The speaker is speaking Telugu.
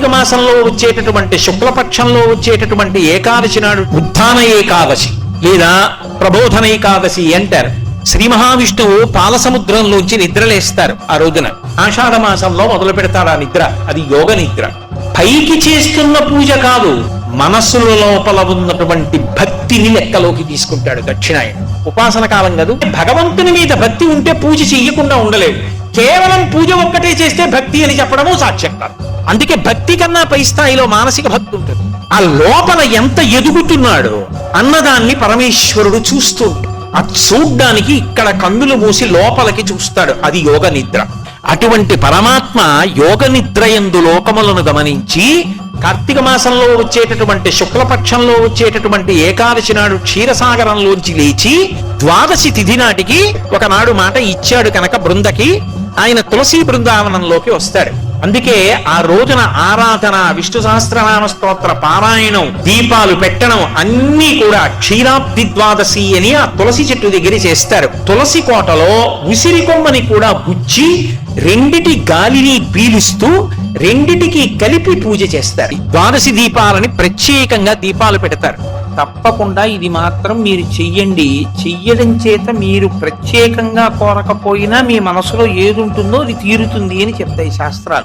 కార్తీక మాసంలో వచ్చేటటువంటి శుక్లపక్షంలో వచ్చేటటువంటి ఏకాదశి నాడు ఉత్థాన ఏకాదశి లేదా ప్రబోధన ఏకాదశి అంటారు శ్రీ మహావిష్ణువు పాలసముద్రంలోంచి నిద్రలేస్తారు ఆ రోజున. ఆషాఢ మాసంలో మొదలు పెడతారు ఆ నిద్ర. అది యోగ నిద్ర. పైకి చేస్తున్న పూజ కాదు మనస్సుల లోపల ఉన్నటువంటి భక్తిని లెక్కలోకి తీసుకుంటాడు దక్షిణాయన. ఉపాసన కాలం కాదు? భగవంతుని మీద భక్తి ఉంటే పూజ చెయ్యకుండా ఉండలేదు కేవలం పూజ ఒక్కటే చేస్తే భక్తి అని చెప్పడము సాక్ష్యం కాదు. అందుకే భక్తి కన్నా పై స్థాయిలో మానసిక భక్తి ఉంటుంది. ఆ లోపల ఎంత ఎదుగుతున్నాడో అన్నదాన్ని పరమేశ్వరుడు చూస్తూ ఆ అది చూడ్డానికి ఇక్కడ కన్నులు మూసి లోపలికి చూస్తాడు. అది యోగ నిద్ర. అటువంటి పరమాత్మ యోగ నిద్ర ఎందు లోకములను గమనించి కార్తీక మాసంలో వచ్చేటటువంటి శుక్లపక్షంలో వచ్చేటటువంటి ఏకాదశి నాడు క్షీరసాగరంలోంచి లేచి ద్వాదశి తిథి నాటికి ఒకనాడు మాట ఇచ్చాడు కనుక బృందకి. ఆయన తులసి బృందావనంలోకి వస్తాడు. అందుకే ఆ రోజున ఆరాధన విష్ణు సహస్రనామ స్తోత్ర పారాయణం దీపాలు పెట్టడం అన్నీ కూడా క్షీరాబ్ది ద్వాదశి అని ఆ తులసి చెట్టు దగ్గర చేస్తారు. తులసి కోటలో ఉసిరి కొమ్మని కూడా గుచ్చి రెండిటి గాలిని పీలుస్తూ రెండిటికి కలిపి పూజ చేస్తారు. ద్వాదశి దీపాలని ప్రత్యేకంగా దీపాలు పెడతారు. తప్పకుండా ఇది మాత్రం మీరు చెయ్యండి. చెయ్యడం చేత మీరు ప్రత్యేకంగా కోరకపోయినా మీ మనసులో ఏది ఉంటుందో అది తీరుతుంది అని చెప్తాయి శాస్త్రాలు.